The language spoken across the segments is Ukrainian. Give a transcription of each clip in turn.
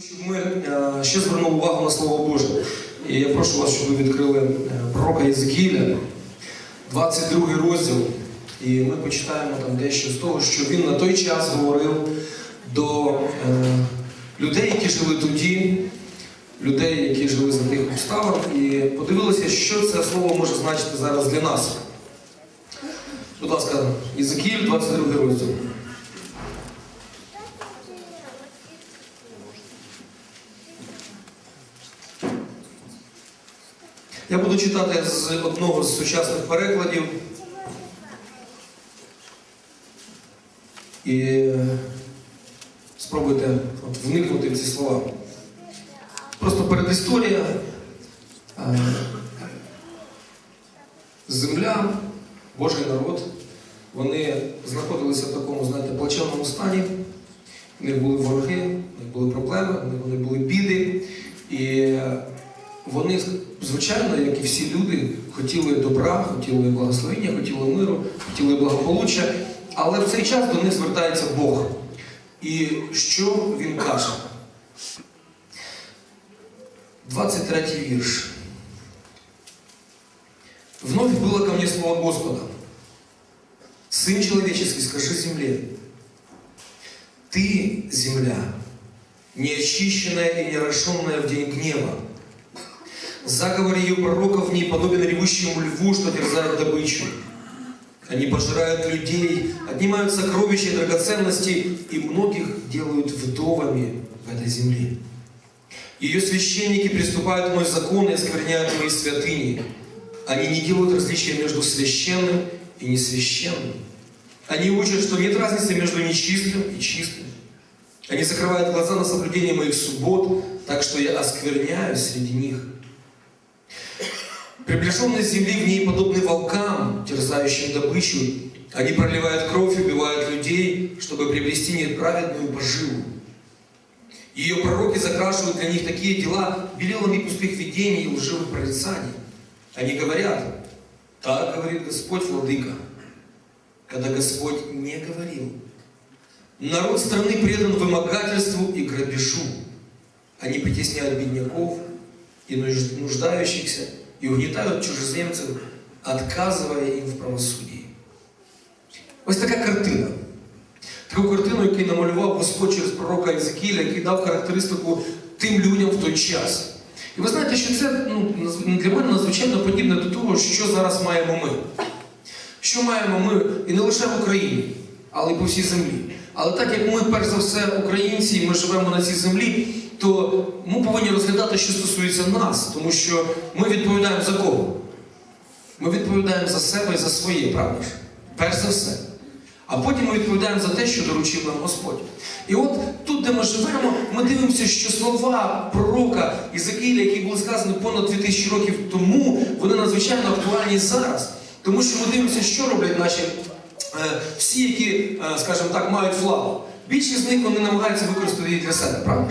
щоб ми е, ще звернули увагу на Слово Боже. І я прошу вас, щоб ви відкрили е, пророка Єзекіля, 22 розділ. І ми почитаємо там дещо з того, що він на той час говорив до е, людей, які жили тоді, людей, які жили за тих обставин, і подивилися, що це слово може значити зараз для нас. Будь ласка, Єзекіль, 22 розділ. Я буду читати з одного з сучасних перекладів. І е, спробуйте от, вникнути в ці слова. Просто передісторія. Е, Земля, Божий народ, вони знаходилися в такому, знаєте, плачевному стані. В них були вороги, в них були проблеми, в них були біди. І е, вони, звичайно, як і всі люди, хотіли добра, хотіли благословення, хотіли миру, хотіли благополуччя, але в цей час до них звертається Бог. І що він каже? 23 вірш. Вновь было ко мне слово Господа. Сын человеческий, скажи земле, ты, земля, неочищенная и неорошенная в день гнева, Заговор ее пророков в ней подобен ревущему льву, что терзает добычу. Они пожирают людей, отнимают сокровища и драгоценности, и многих делают вдовами в этой земле. Ее священники приступают к мой закон и оскверняют мои святыни. Они не делают различия между священным и несвященным. Они учат, что нет разницы между нечистым и чистым. Они закрывают глаза на соблюдение моих суббот, так что я оскверняюсь среди них. Приближенные земли в ней подобны волкам, терзающим добычу. Они проливают кровь, убивают людей, чтобы приобрести неправедную поживу. Ее пророки закрашивают для них такие дела белилами пустых видений и лживых прорицаний. Они говорят, так говорит Господь Владыка, когда Господь не говорил. Народ страны предан вымогательству и грабежу. Они притесняют бедняков и нуж- нуждающихся, и угнетают чужеземцев, отказывая им в правосудии. Ось така картина. Таку картину, яку намалював Господь через пророка Єзекіля, який дав характеристику тим людям в той час. І ви знаєте, що це ну, для мене надзвичайно подібне до того, що зараз маємо ми. Що маємо ми і не лише в Україні, але й по всій землі. Але так як ми, перш за все, українці, ми живемо на цій землі, то ми повинні розглядати, що стосується нас, тому що ми відповідаємо за кого? Ми відповідаємо за себе і за своє, правда? Перш за все. А потім ми відповідаємо за те, що доручив нам Господь. І от тут, де ми живемо, ми дивимося, що слова пророка Ізекіля, які були сказані понад 2000 років тому, вони надзвичайно актуальні зараз. Тому що ми дивимося, що роблять наші е, всі, які, е, скажімо так, мають владу. Більшість з них вони намагаються використати її для себе, правда?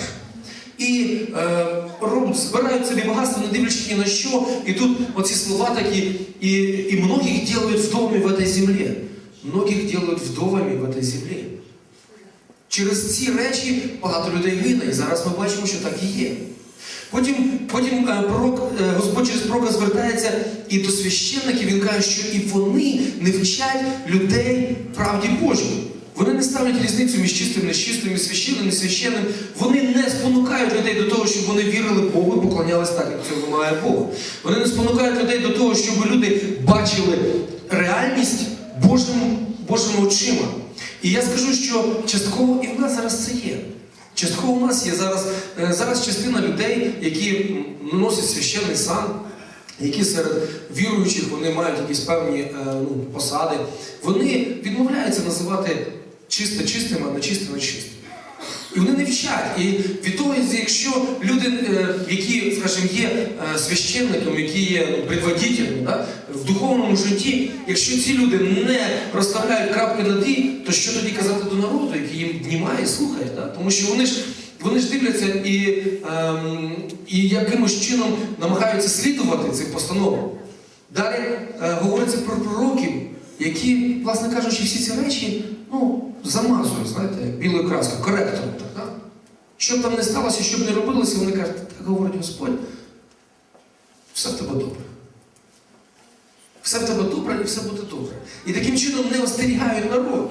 І е, роблять, збирають собі багатство, не дивлячись ні на що. І тут оці слова такі, і, і многих делают вдовами в этой землі. Многих делают вдовами в этой землі. Через ці речі багато людей гине, і зараз ми бачимо, що так і є. Потім, потім е, пророк, е, Господь через пророка звертається і до священників, він каже, що і вони не вчать людей правді Божій. Вони не ставлять різницю між чистим, нечистим, між священним, несвященним. Вони не спонукають людей до того, щоб вони вірили Богу і поклонялись так, як цього вимагає Бог. Вони не спонукають людей до того, щоб люди бачили реальність Божим, Божими очима. І я скажу, що частково і в нас зараз це є. Частково у нас є зараз, е, зараз частина людей, які носять священний сан, які серед віруючих вони мають якісь певні е, ну, посади. Вони відмовляються називати чисте чистим, а нечисте нечистим. І вони не вчать. І від того, якщо люди, е, які, скажімо, є е, священниками, які є ну, да, в духовному житті, якщо ці люди не розставляють крапки над «і», то що тоді казати до народу, який їм внімає слухає? Да? Тому що вони ж вони ж дивляться і, ем, і якимось чином намагаються слідувати цим постановам. Далі е, говориться про пророків, які, власне кажучи, всі ці речі ну, замазують, знаєте, білою краскою, коректором. Так, да? Що б там не сталося, що б не робилося, вони кажуть, так говорить Господь, все в тебе добре. Все в тебе добре і все буде добре. І таким чином не остерігають народ.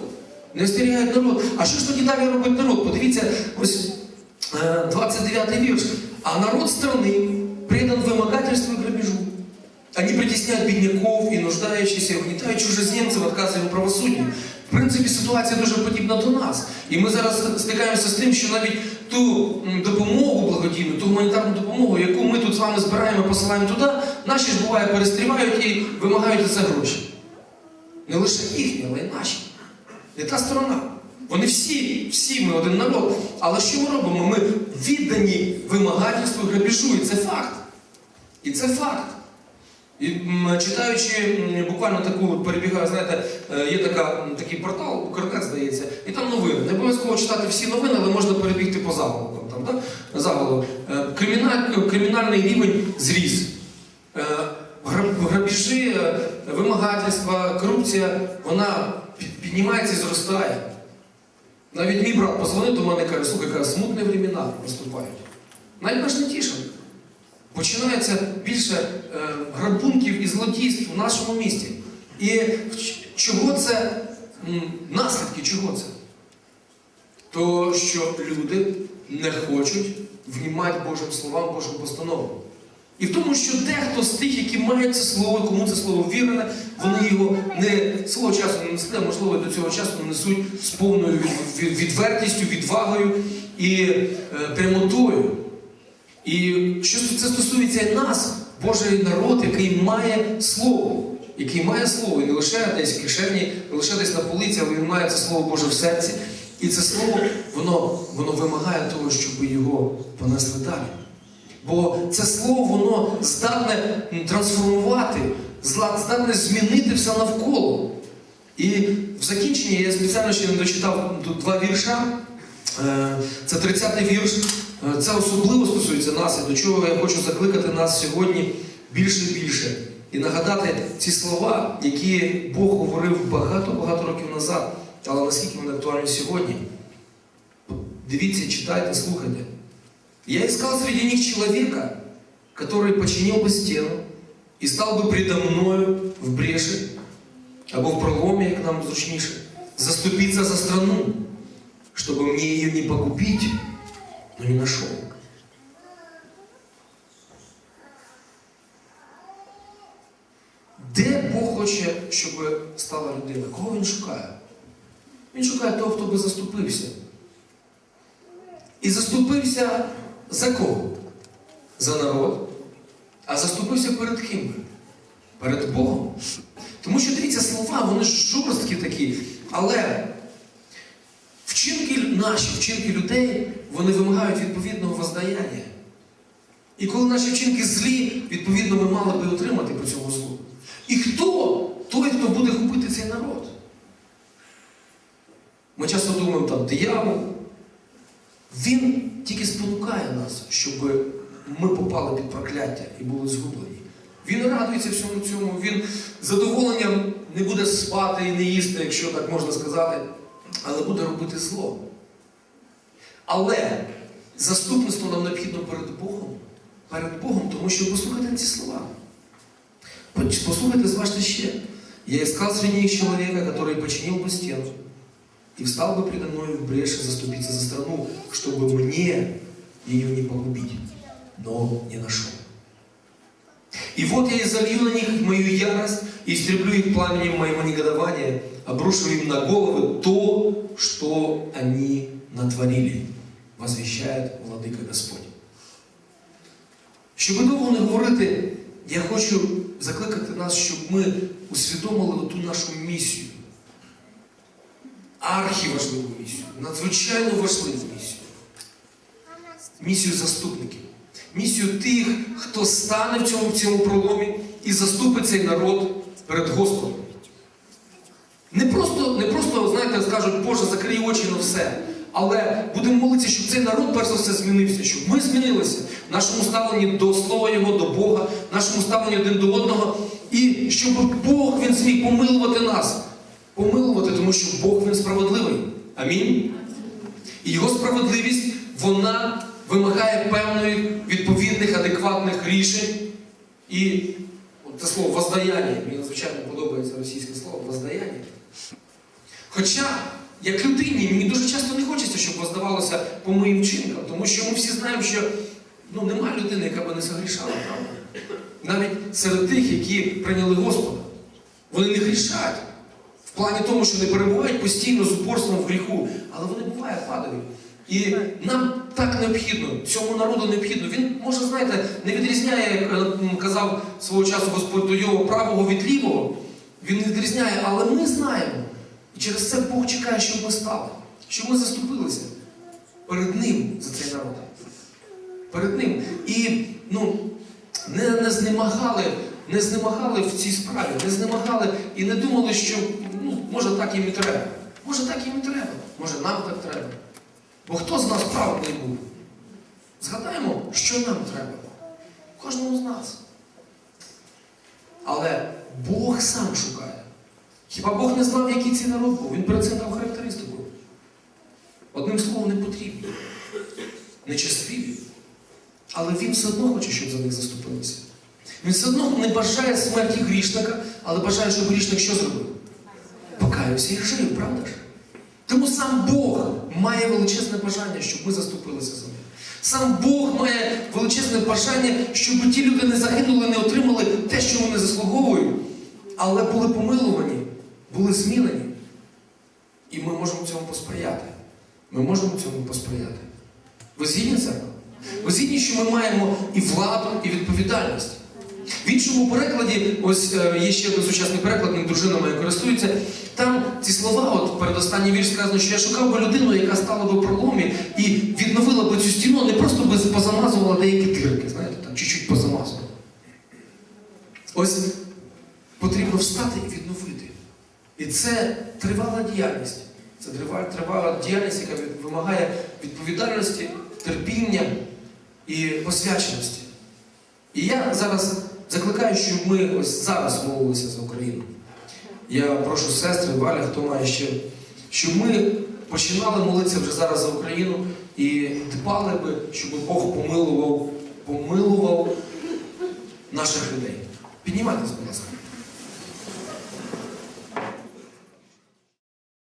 Не остерігають народ. А що ж тоді далі робить народ? Подивіться, ось е, 29 вірш. А народ страны предан вымогательству и грабежу. Они притесняют бедняков и нуждающихся, угнетают чужеземцев, отказують у правосудді. В принципі, ситуація дуже подібна до нас. І ми зараз стикаємося з тим, що навіть ту допомогу благодійну, ту гуманітарну допомогу, яку ми тут з вами збираємо, посилаємо туди, наші ж буває перестрівають і вимагають за це гроші. Не лише їхні, але й наші. Не та сторона. Вони всі, всі ми один народ. Але що ми робимо? Ми віддані вимагательству і грабежу, і це факт. І це факт. І читаючи буквально таку, перебігаю, знаєте, е, є така, такий портал, Укрнет, здається, і там новини. Не обов'язково читати всі новини, але можна перебігти по заголовкам. Там, да? Заголовок. Е, Криміналь, кримінальний рівень зріс. Е, Грабіжі, вимагательства, корупція, вона піднімається і зростає. Навіть мій брат позвонив до мене і каже, слухай, смутні времена наступають. Навіть наш не тішить. Починається більше е, грабунків і злодійств в нашому місті. І чого це? Наслідки чого це? То, що люди не хочуть внімати Божим словам, Божим постановам. І в тому, що дехто з тих, які мають це слово, кому це слово вірене, вони його не свого часу не несли, а можливо до цього часу несуть з повною від- від- відвертістю, відвагою і е, прямотою. І що це стосується і нас, Божий народ, який має слово, який має слово, і не лише десь в кишені, не лише десь на полиці, але він має це слово Боже в серці. І це слово, воно, воно вимагає того, щоб його понесли далі. Бо це слово, воно здатне трансформувати, здатне змінити все навколо. І в закінченні я спеціально ще не дочитав тут два вірша. Е, Це 30-й вірш. Е, Це особливо стосується нас, і до чого я хочу закликати нас сьогодні більше і більше. І нагадати ці слова, які Бог говорив багато-багато років назад, але наскільки вони актуальні сьогодні. Дивіться, читайте, слухайте. Я искал среди них человека, который починил бы стену и стал бы предо мною в бреши, або в проломе, як нам зручніше, заступиться за страну, чтобы мне ее не погубить, но не нашел. Де Бог хоче, щоб стала людина? Кого він шукає? Він шукає того, хто би заступився. І заступився за кого? За народ. А заступився перед ким? Перед Богом. Тому що дивіться, слова, вони жорсткі такі, але вчинки наші, вчинки людей, вони вимагають відповідного воздаяння. І коли наші вчинки злі, відповідно, ми мали би отримати по цьому злу. І хто? Той, хто буде губити цей народ. Ми часто думаємо, там, диявол. Він тільки спонукає нас, щоб ми попали під прокляття і були згублені. Він радується всьому цьому, він задоволенням не буде спати і не їсти, якщо так можна сказати, але буде робити зло. Але заступництво нам необхідно перед Богом, перед Богом, тому що послухайте ці слова. Послухайте, зважте ще. Я искал среди них человека, который починил бы стену, и встал бы предо мною в брешь и заступиться за страну, чтобы мне ее не погубить, но не нашел. И вот я и залью на них мою ярость, и истреблю их пламенем моего негодования, обрушу им на головы то, что они натворили, возвещает Владыка Господь. Щоб довго не говорити, я хочу закликати нас, щоб ми усвідомили ту нашу місію архіважливу місію, надзвичайно важливу місію. Місію заступників. Місію тих, хто стане в цьому, в цьому проломі і заступить цей народ перед Господом. Не просто, не просто, знаєте, скажуть, Боже, закрий очі на все. Але будемо молитися, щоб цей народ перш за все змінився, щоб ми змінилися в нашому ставленні до Слова Його, до Бога, в нашому ставленні один до одного. І щоб Бог Він зміг помилувати нас. Помилувати, тому що Бог Він справедливий. Амінь. І Його справедливість вона вимагає певної відповідних, адекватних рішень. І от це слово воздаяння, мені надзвичайно подобається російське слово воздаяння. Хоча, як людині, мені дуже часто не хочеться, щоб воздавалося по моїм вчинкам, тому що ми всі знаємо, що ну, нема людини, яка би не согрішала, правда? Навіть серед тих, які прийняли Господа. Вони не грішать. В плані тому, що не перебувають постійно з упорством в гріху, але вони буває падають. І нам так необхідно, цьому народу необхідно. Він, може, знаєте, не відрізняє, як е, казав свого часу Господь до Йова, правого від лівого. Він не відрізняє, але ми знаємо. І через це Бог чекає, щоб ми стали, щоб ми заступилися перед Ним за цей народ. Перед Ним. І ну, не, не знемагали, не знемагали в цій справі, не знемагали і не думали, що ну, може так їм і треба. Може так їм і треба, може нам так треба. Бо хто з нас праведний був? Згадаємо, що нам треба. Кожному з нас. Але Бог сам шукає. Хіба Бог не знав, який цей народ був? Він перед цим дав характеристику. Одним словом, не потрібні. Нечестиві. Але він все одно хоче, щоб за них заступилися. Він все одно не бажає смерті грішника, але бажає, щоб грішник що зробив? Покаявся і жив, правда ж? Тому сам Бог має величезне бажання, щоб ми заступилися за них. Сам Бог має величезне бажання, щоб ті люди не загинули, не отримали те, що вони заслуговують, але були помилувані, були змінені. І ми можемо цьому посприяти. Ми можемо цьому посприяти. Ви згідні церква? Ви згідні, що ми маємо і владу, і відповідальність. В іншому перекладі, ось е, є ще один сучасний переклад, ним дружина моя користується. Там ці слова, от перед останній вірш сказано, що я шукав би людину, яка стала би проломі і відновила би цю стіну, не просто би позамазувала деякі дирки, знаєте, там чуть-чуть позамазувала. Ось потрібно встати і відновити. І це тривала діяльність. Це тривала діяльність, яка вимагає відповідальності, терпіння і посвяченості. І я зараз закликаю, щоб ми ось зараз молилися за Україну. Я прошу сестри, Валя, хто має ще, щоб ми починали молитися вже зараз за Україну і дбали би, щоб Бог помилував, помилував наших людей. Піднімайтесь, будь ласка.